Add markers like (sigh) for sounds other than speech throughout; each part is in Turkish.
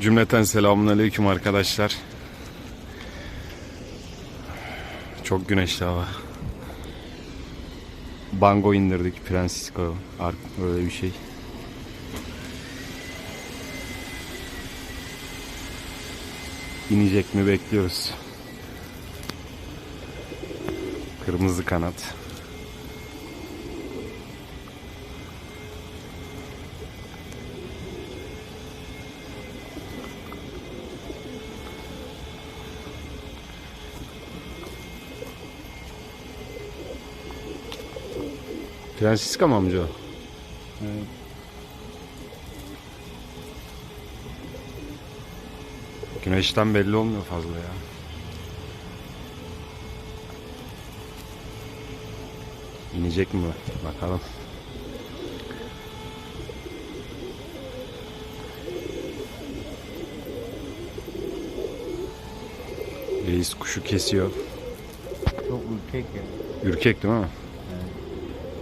Cümleten selamun aleyküm arkadaşlar. Çok güneşli hava. Bango indirdik Francisco. Öyle bir şey. İnecek mi bekliyoruz. Kırmızı kanat. Francisco mı amca o? Evet. Güneşten belli olmuyor fazla ya. İnecek mi? Bakalım. Reis kuşu kesiyor. Çok ürkek ya. Ürkek değil mi?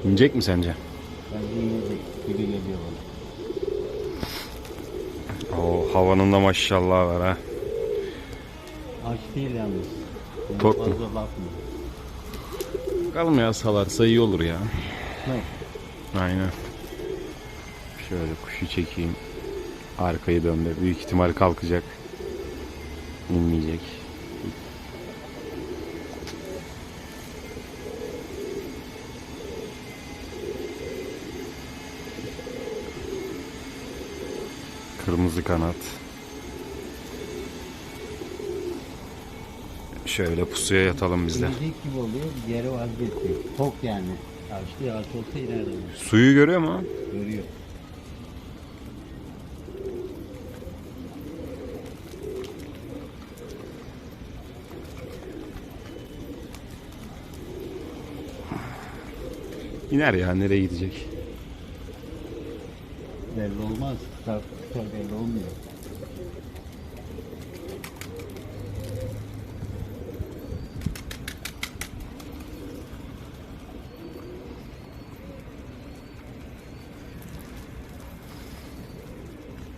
İnecek mi sence? Ben yiyecek gibi geliyor bana. O havanın da maşallah var ha. Aç değil yalnız. Bunu Tok mu? Bakalım ya salarsa iyi olur ya. Ne? Aynen. Şöyle kuşu çekeyim. Arkayı döndür. Büyük ihtimal kalkacak. İnmeyecek. Kırmızı kanat. Şöyle pusuya yatalım biz de. Yiyecek gibi oluyor. Yeri vazgeçiyor. Tok yani. Açlı aç olsa inerdim. Suyu görüyor mu? Görüyor. İner ya nereye gidecek? Belli olmaz. Tutar belli olmuyor.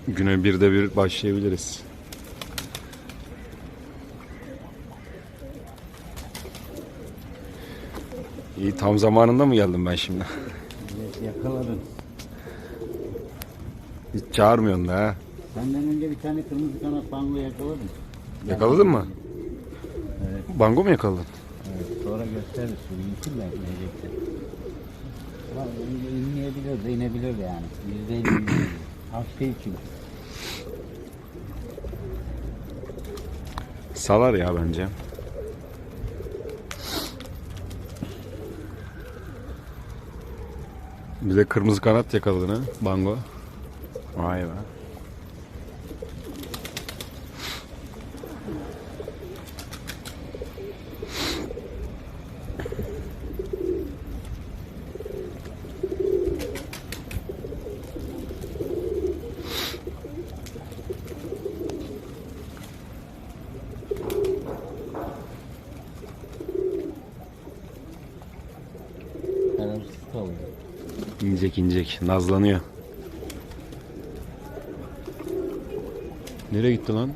Güne bir de bir başlayabiliriz. İyi tam zamanında mı geldim ben şimdi? Yakaladın. Hiç çağırmıyorsun da ha. Senden önce bir tane kırmızı kanat bango yakaladım. Yakaladın mı? Evet. Bango mu yakaladın? Evet, sonra gösteririz şunu insinler inecekler. Ulan in- inmeyebilir de inebilir de yani. Yüzde elli inebilir. Az değil çünkü. Salar ya bence. Bir de kırmızı kanat yakaladın ha Bango. Vay be. İnecek inecek. Nazlanıyor. Nereye gitti lan?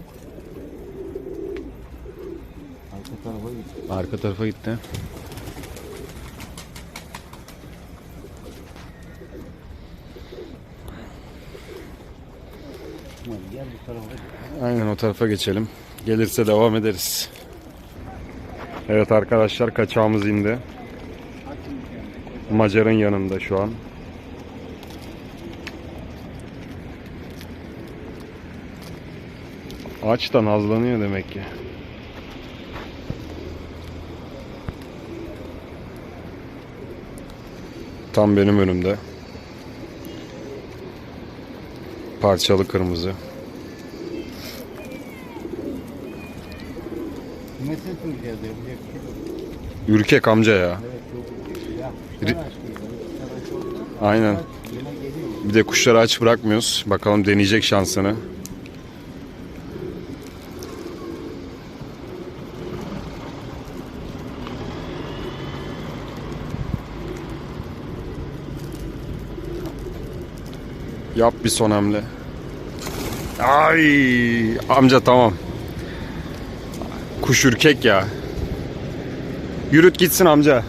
Arka tarafa gitti. Arka tarafa gitti. Aynen o tarafa geçelim. Gelirse devam ederiz. Evet arkadaşlar kaçağımız indi. Macar'ın yanında şu an. Aç da nazlanıyor demek ki. Tam benim önümde. Parçalı kırmızı. Ürkek amca ya. Aynen. Bir de kuşları aç bırakmıyoruz. Bakalım deneyecek şansını. Yap bir son hamle. Ay amca tamam. Kuş ürkek ya. Yürüt gitsin amca.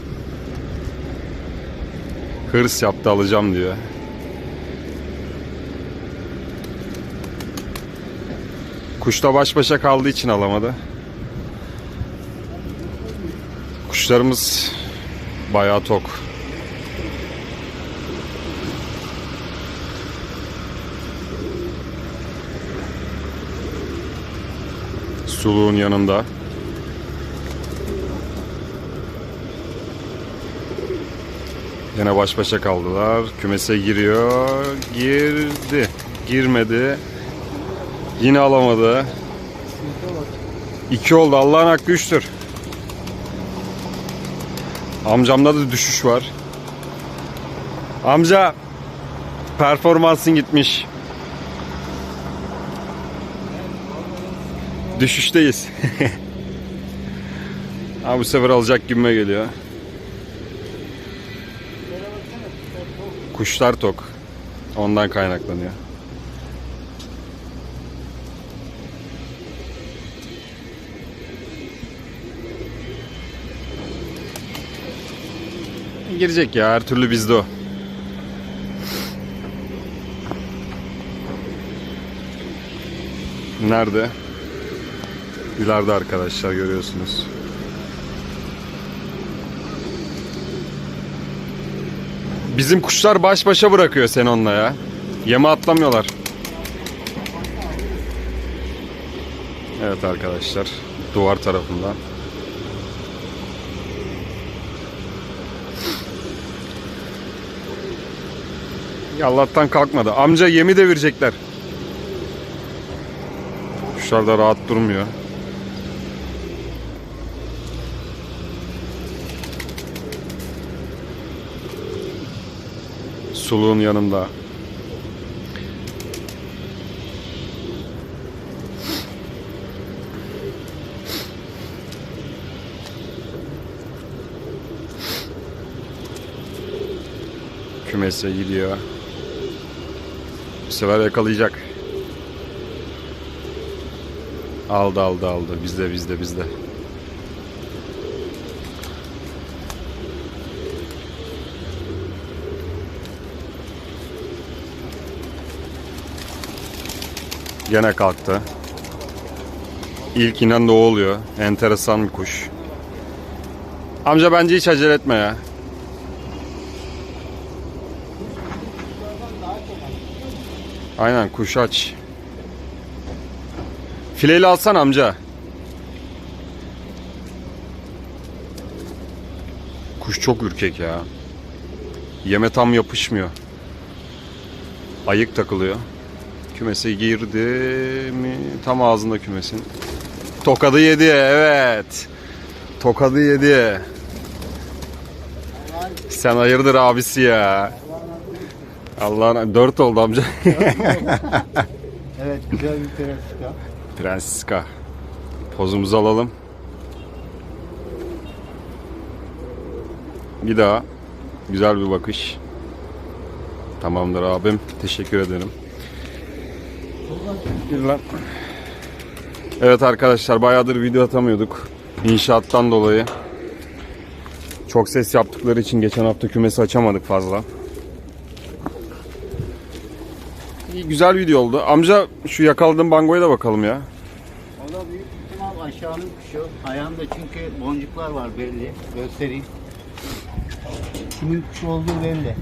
Hırs yaptı alacağım diyor. Kuşla baş başa kaldığı için alamadı. Kuşlarımız bayağı tok. Suluğun yanında. Yine baş başa kaldılar. Kümese giriyor. Girdi. Girmedi. Yine alamadı. İki oldu. Allah'ın hakkı üçtür. Amcamda da düşüş var. Amca performansın gitmiş. Düşüşteyiz. (laughs) ha bu sefer alacak gibime geliyor. Kuşlar tok. Ondan kaynaklanıyor. Girecek ya her türlü bizde o. Nerede? İleride arkadaşlar görüyorsunuz. Bizim kuşlar baş başa bırakıyor seni onunla ya. Yeme atlamıyorlar. Evet arkadaşlar. Duvar tarafından. Allah'tan kalkmadı. Amca yemi devirecekler. Kuşlar da rahat durmuyor. Suluğun yanında. Kümese gidiyor. Bu sefer yakalayacak. Aldı aldı aldı. Bizde bizde bizde. Gene kalktı. İlk inen de oluyor. Enteresan bir kuş. Amca bence hiç acele etme ya. Aynen kuş aç. Fileyle alsan amca. Kuş çok ürkek ya. Yeme tam yapışmıyor. Ayık takılıyor. Kümese girdi mi? Tam ağzında kümesin. Tokadı yedi evet. Tokadı yedi. Sen hayırdır abisi ya. Allah'ın dört oldu amca. (laughs) Evet güzel bir prenska. Prensiska. Pozumuzu alalım. Bir daha. Güzel bir bakış. Tamamdır abim. Teşekkür ederim. Evet arkadaşlar bayağıdır video atamıyorduk. İnşaattan dolayı. Çok ses yaptıkları için geçen hafta kümesi açamadık fazla. İyi, güzel video oldu. Amca şu yakaladığın bangoya da bakalım ya. O da büyük ihtimal aşağının kuşu. Ayağında çünkü boncuklar var belli. Göstereyim. Kimin kuşu olduğu belli.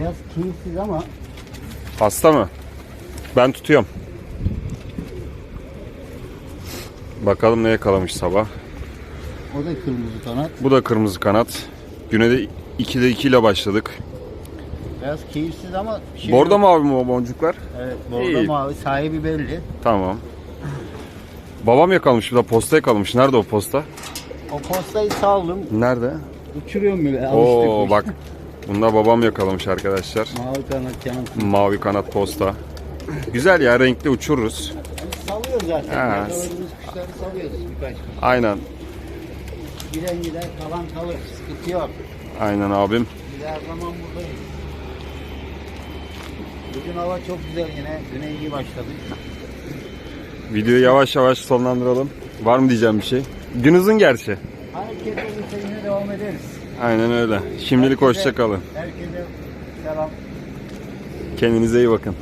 Biraz keyifsiz ama Hasta mı? Ben tutuyorum. Bakalım ne yakalamış sabah. o da kırmızı kanat. Bu da kırmızı kanat. Güne de 2'de 2 ile başladık. Biraz keyifsiz ama şey Bordo yok. mavi mi o boncuklar? Evet bordo İyi. mavi. Sahibi belli. Tamam. Babam yakalamış. Bir de posta yakalamış. Nerede o posta? O postayı saldım. Nerede? Uçuruyorum bile. Oo bak. Bunda babam yakalamış arkadaşlar. Mavi kanat yanıt. Mavi kanat posta. Güzel ya renkli uçururuz. Salıyoruz zaten. Ha. Yakaladığımız kuşları salıyoruz birkaç. Aynen. Giden gider kalan kalır. Sıkıntı yok. Aynen abim. Biz her zaman buradayız. Bugün hava çok güzel yine. Güne iyi başladık. Videoyu yavaş yavaş sonlandıralım. Var mı diyeceğim bir şey? Gün uzun gerçi. Hareket olursa yine devam ederiz. Aynen öyle. Şimdilik hoşça kalın. Herkese selam. Kendinize iyi bakın.